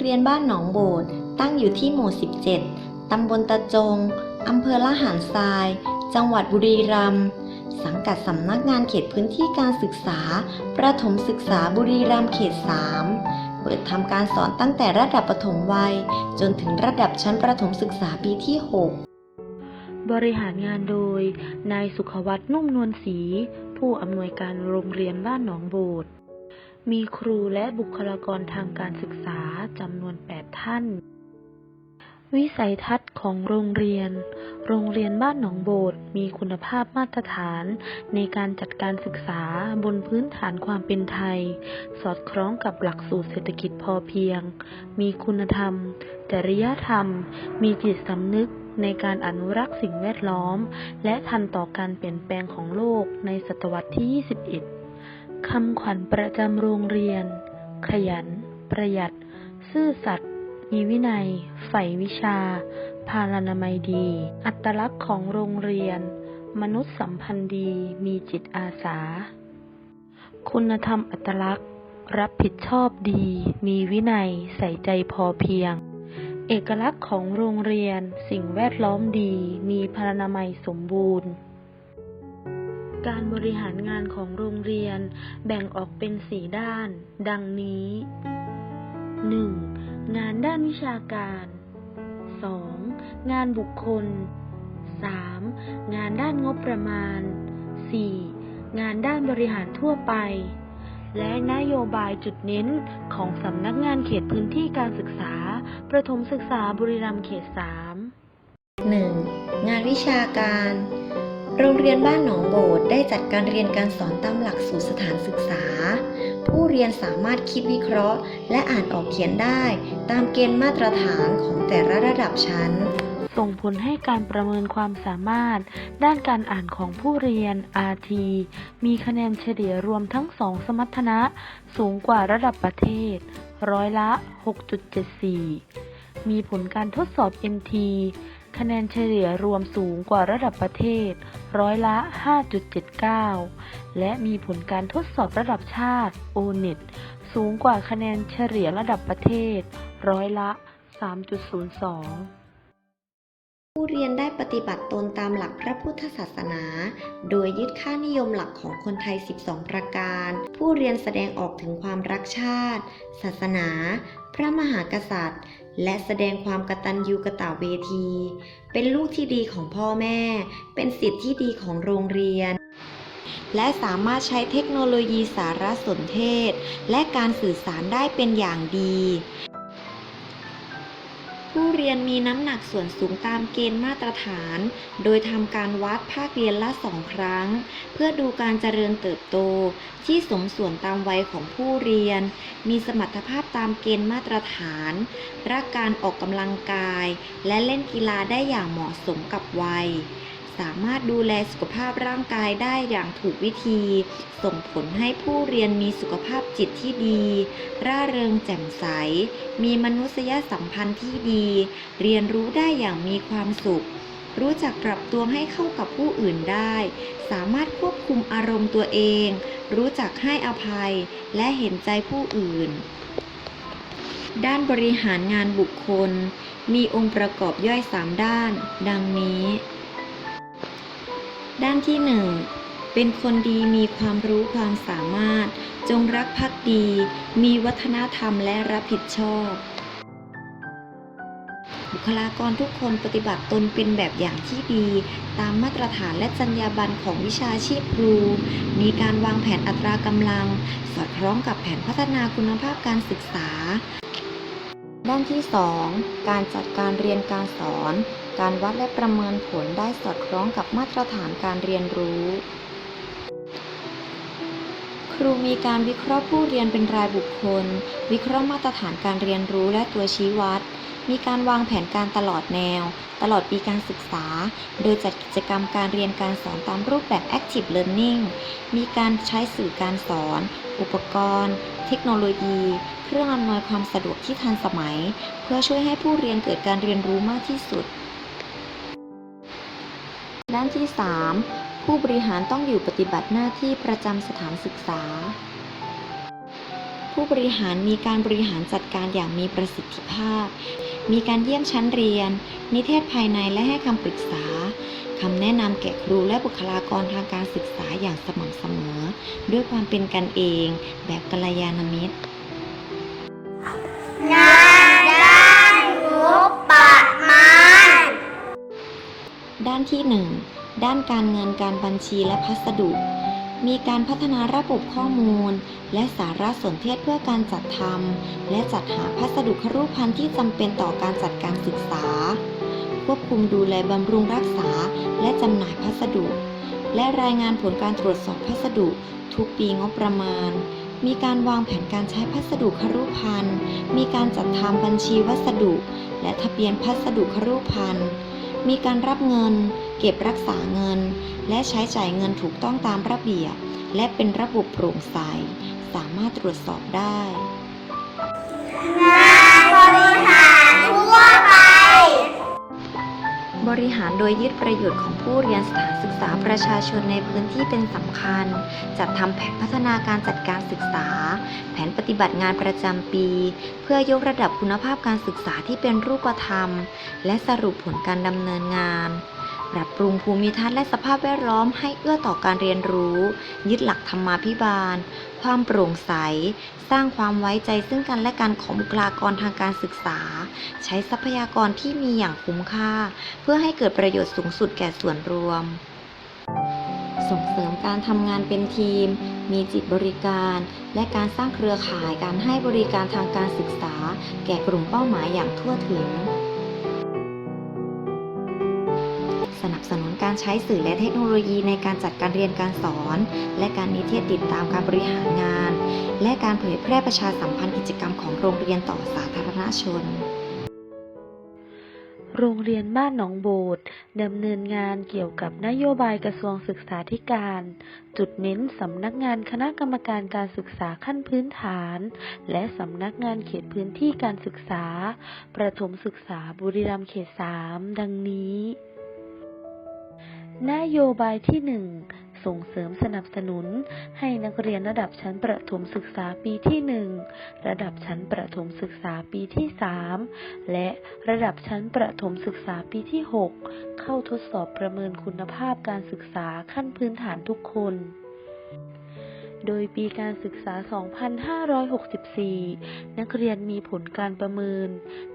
เรียนบ้านหนองโบดตั้งอยู่ที่หมู่ 17 ตำบลตะจง อำเภอละหารทราย จังหวัดบุรีรัมย์ สังกัดสำนักงานเขตพื้นที่การศึกษา ประถมศึกษาบุรีรัมย์เขต 3 เปิดทำการสอนตั้งแต่ระดับประถมวัย จนถึงระดับชั้นประถมศึกษาปีที่ 6 บริหารงานโดย นายสุขวัตนุ่มนวลศรี ผู้อำนวยการโรงเรียนบ้านหนองโบด มีครูและบุคลากรทางการศึกษาจำนวน 8 ท่าน วิสัยทัศน์ของโรงเรียน โรงเรียนบ้านหนองโบดมีคุณภาพมาตรฐานในการจัดการศึกษาบนพื้นฐานความเป็นไทย สอดคล้องกับหลักสูตรเศรษฐกิจพอเพียง มีคุณธรรม จริยธรรม มีจิตสำนึกในการอนุรักษ์สิ่งแวดล้อม และทันต่อการเปลี่ยนแปลงของโลกในศตวรรษที่ 21 คำขวัญประจำโรงเรียน ขยัน ประหยัด ซื่อสัตย์มีวินัย ใฝ่วิชา พาลนามัยดี อัตลักษณ์ของโรงเรียน มนุษยสัมพันธ์ดี มีจิตอาสา คุณธรรมอัตลักษณ์ รับผิดชอบดี มีวินัย ใส่ใจพอเพียง เอกลักษณ์ของโรงเรียน สิ่งแวดล้อมดี มีพลานามัยสมบูรณ์ การบริหารงานของโรงเรียนแบ่งออกเป็นสี่ด้าน ดังนี้ 1. งานด้านวิชาการ 2. งานบุคคล 3. งานด้านงบประมาณ 4. งานด้านบริหารทั่วไป และนโยบายจุดเน้นของสำนักงานเขตพื้นที่การศึกษา ประถมศึกษาบุรีรัมย์เขต 3 1. งานวิชาการ โรงเรียนบ้านหนองโบดได้จัดการเรียนการสอนตามหลักสูตรสถานศึกษา ผู้เรียนสามารถคิดวิเคราะห์ และอ่านออกเขียนได้ ตามเกณฑ์มาตรฐานของแต่ละระดับชั้น ส่งผลให้การประเมินความสามารถ ด้านการอ่านของผู้เรียน RT มีคะแนนเฉลี่ยรวมทั้งสองสมรรถนะสูงกว่าระดับประเทศ ร้อยละ 6.74 มีผลการทดสอบ MT คะแนนเฉลี่ยรวมสูงกว่าระดับประเทศ ร้อยละ 5.79 และมีผลการทดสอบระดับชาติ ONET สูงกว่าคะแนนเฉลี่ยระดับประเทศ ร้อยละ 3.02ผู้เรียนได้ปฏิบัติตนตามหลักพระพุทธศาสนา โดยยึดค่านิยมหลักของคนไทย 12 ประการ ผู้เรียนแสดงออกถึงความรักชาติ ศาสนา พระมหากษัตริย์ และแสดงความกตัญญูกะตเวที เป็นลูกที่ดีของพ่อแม่ เป็นสิทธิ์ที่ดีของโรงเรียน และสามารถใช้เทคโนโลยีสารสนเทศ และการสื่อสารได้เป็นอย่างดี เรียนมีน้ำหนักส่วนสูงตามเกณฑ์มาตรฐาน โดยทำการวัดภาคเรียนละสองครั้ง เพื่อดูการเจริญเติบโต ที่สมส่วนตามวัยของผู้เรียน มีสมรรถภาพตามเกณฑ์มาตรฐาน รักการออกกำลังกาย และเล่นกีฬาได้อย่างเหมาะสมกับวัย สามารถดูแลสุขภาพร่างกายได้อย่างถูกวิธี ส่งผลให้ผู้เรียนมีสุขภาพจิตที่ดี ร่าเริงแจ่มใส มีมนุษยสัมพันธ์ที่ดี เรียนรู้ได้อย่างมีความสุข รู้จักปรับตัวให้เข้ากับผู้อื่นได้ สามารถควบคุมอารมณ์ตัวเอง รู้จักให้อภัยและเห็นใจผู้อื่นด้านบริหารงานบุคคล มีองค์ประกอบย่อย 3 ด้าน ดังนี้ ด้านที่ 1 เป็นคนดีมีความรู้ความสามารถ จงรักภักดี มีวัฒนธรรมและรับผิดชอบ บุคลากรทุกคนปฏิบัติตนเป็นแบบอย่างที่ดี ตามมาตรฐานและจรรยาบรรณของวิชาชีพครู มีการวางแผนอัตรากำลัง สอดคล้องกับแผนพัฒนาคุณภาพการศึกษา ด้านที่ 2 การจัดการเรียนการสอน การวัดและประเมินผลได้สอดคล้องกับมาตรฐานการเรียนรู้ ครูมีการวิเคราะห์ผู้เรียนเป็นรายบุคคล วิเคราะห์มาตรฐานการเรียนรู้และตัวชี้วัด มีการวางแผนการตลอดแนว ตลอดปีการศึกษา โดยจัดกิจกรรมการเรียนการสอนตามรูปแบบ Active Learning มีการใช้สื่อการสอน อุปกรณ์ เทคโนโลยีเครื่องอำนวยความสะดวกที่ทันสมัย เพื่อช่วยให้ผู้เรียนเกิดการเรียนรู้มากที่สุด ด้านที่ 3 ผู้บริหารต้องอยู่ปฏิบัติหน้าที่ประจำสถานศึกษาผผู้บริหารมีการบริหารจัดการอย่างมีประสิทธิภาพ มีการเยี่ยมชั้นเรียน นิเทศภายในและให้คำปรึกษาคำแนะนำแก่ครูและบุคลากรทางการศึกษาอย่างสม่ำเสมอ ด้วยความเป็นกันเอง แบบกัลยาณมิตร ด้านที่ 1 ด้านการเงินการบัญชีและพัสดุ มีการพัฒนาระบบข้อมูล และสารสนเทศเพื่อการจัดทำและจัดหาพัสดุครูปพันธ์ที่จำเป็นต่อการจัดการศึกษา ควบคุมดูแลบำรุงรักษา และจำหน่ายพัสดุ และรายงานผลการตรวจสอบพัสดุ ทุกปีงบประมาณ มีการวางแผนการใช้พัสดุครุพันธ์มีการจัดทำบัญชีวัสดุ และทะเบียนพัสดุครุพันธ์ มีการรับเงิน เก็บรักษาเงิน และใช้จ่ายเงินถูกต้องตามระเบียบ และเป็นระบบโปร่งใส สามารถตรวจสอบได้ ริหารโดยยึดประโยชน์ของผู้เรียนสถานศึกษาประชาชนในพื้นที่เป็นสำคัญ จัดทำแผนพัฒนาการจัดการศึกษา แผนปฏิบัติงานประจำปี เพื่อยกระดับคุณภาพการศึกษาที่เป็นรูปธรรม และสรุปผลการดำเนินงาน ปรับปรุงภูมิทัศน์และสภาพแวดล้อมให้เอื้อต่อการเรียนรู้ ยึดหลักธรรมาภิบาล ความโปร่งใส สร้างความไว้ใจซึ่งกันและกันของบุคลากรทางการศึกษา ใช้ทรัพยากรที่มีอย่างคุ้มค่า เพื่อให้เกิดประโยชน์สูงสุดแก่ส่วนรวม ส่งเสริมการทำงานเป็นทีม มีจิตบริการ และการสร้างเครือข่ายการให้บริการทางการศึกษา แก่กลุ่มเป้าหมายอย่างทั่วถึง สนับสนุนการใช้สื่อและเทคโนโลยีในการจัดการเรียนการสอน และการนิเทศติดตามการบริหารงาน และการเผยแพร่ประชาสัมพันธ์กิจกรรมของโรงเรียนต่อสาธารณชน โรงเรียนบ้านหนองโบดดำเนินงานเกี่ยวกับนโยบายกระทรวงศึกษาธิการ จุดเน้นสำนักงานคณะกรรมการการศึกษาขั้นพื้นฐาน และสำนักงานเขตพื้นที่การศึกษา ประถมศึกษาบุรีรัมย์เขต 3 ดังนี้ นโยบายที่หนึ่งส่งเสริมสนับสนุน ให้นักเรียนระดับชั้นประถมศึกษาปีที่หนึ่งระดับชั้นประถมศึกษาปีที่สามและระดับชั้นประถมศึกษาปีที่6เข้าทดสอบประเมินคุณภาพการศึกษาขั้นพื้นฐานทุกคนโดยปีการศึกษา 2564 นักเรียนมีผลการประเมิน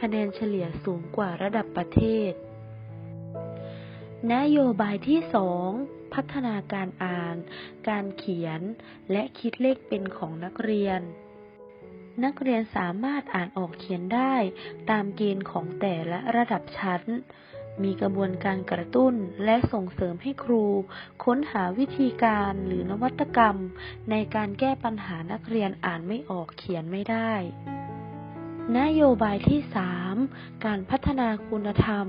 คะแนนเฉลี่ยสูงกว่าระดับประเทศ นโยบายที่2พัฒนาการอ่าน การเขียน และคิดเลขเป็นของนักเรียน นักเรียนสามารถอ่านออกเขียนได้ตามเกณฑ์ของแต่ละระดับชั้น มีกระบวนการกระตุ้นและส่งเสริมให้ครู ค้นหาวิธีการหรือนวัตกรรม ในการแก้ปัญหานักเรียนอ่านไม่ออกเขียนไม่ได้ นโยบายที่ 3 การพัฒนาคุณธรรม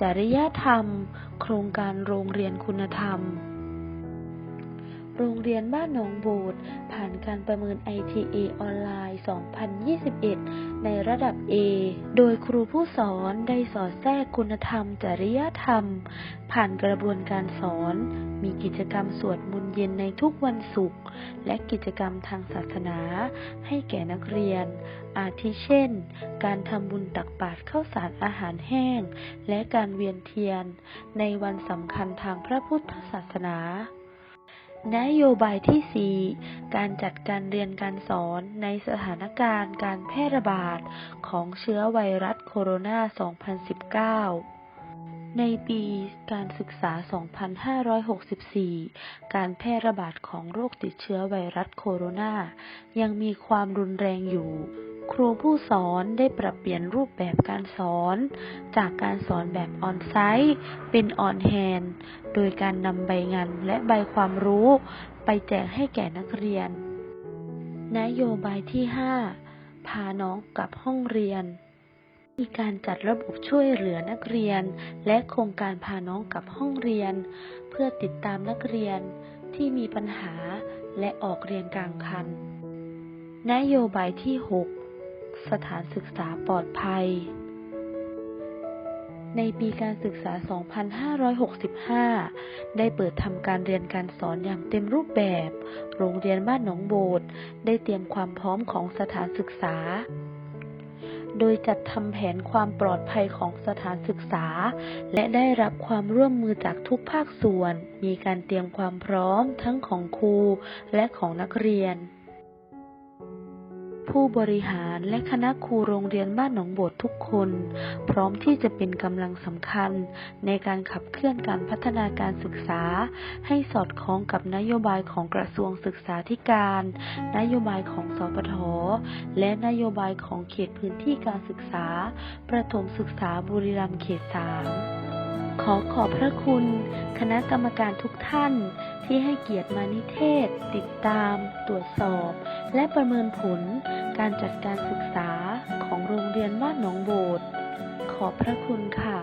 จริยธรรม โครงการโรงเรียนคุณธรรม โรงเรียนบ้านหนองโบดผ่านการประเมิน ITA ออนไลน์ 2021 ในระดับ A โดยครูผู้สอนได้สอดแทรกคุณธรรม จริยธรรม ผ่านกระบวนการสอน มีกิจกรรมสวดมนต์เย็นในทุกวันศุกร์ และกิจกรรมทางศาสนา ให้แก่นักเรียน อาทิเช่น การทำบุญตักบาตรข้าวสารอาหารแห้ง และการเวียนเทียน ในวันสำคัญทางพระพุทธศาสนา นโยบายที่ 4 การจัดการเรียนการสอนในสถานการณ์การแพร่ระบาดของเชื้อไวรัสโคโรนา 2019 ในปีการศึกษา 2564 การแพร่ระบาดของโรคติดเชื้อไวรัสโคโรนายังมีความรุนแรงอยู่ ครูผู้สอนได้ปรับเปลี่ยนรูปแบบการสอน จากการสอนแบบออนไซต์เป็นออนแฮนด์โดยการนำใบงานและใบความรู้ ไปแจกให้แก่นักเรียน นโยบายที่ 5 พาน้องกลับห้องเรียน มีการจัดระบบช่วยเหลือนักเรียน และโครงการพาน้องกลับห้องเรียน เพื่อติดตามนักเรียนที่มีปัญหาและออกเรียนกลางคัน นโยบายที่ 6 สถานศึกษาปลอดภัย ในปีการศึกษา 2565 ได้เปิดทำการเรียนการสอนอย่างเต็มรูปแบบ โรงเรียนบ้านหนองโบดได้เตรียมความพร้อมของสถานศึกษาโดยจัดทำแผนความปลอดภัยของสถานศึกษา และได้รับความร่วมมือจากทุกภาคส่วน มีการเตรียมความพร้อมทั้งของครูและของนักเรียน ผู้บริหารและคณะครูโรงเรียนบ้านหนองบดทุกคน พร้อมที่จะเป็นกำลังสำคัญในการขับเคลื่อนการพัฒนาการศึกษา ให้สอดคล้องกับนโยบายของกระทรวงศึกษาธิการ นโยบายของสปทและนโยบายของเขตพื้นที่การศึกษา ประถมศึกษาบุรีรัมย์เขต3 ขอขอบพระคุณ คณะกรรมการทุกท่าน ที่ให้เกียรติมานิเทศ ติดตาม ตรวจสอบ และประเมินผล การจัดการศึกษาของโรงเรียนบ้านหนองโบดขอบพระคุณค่ะ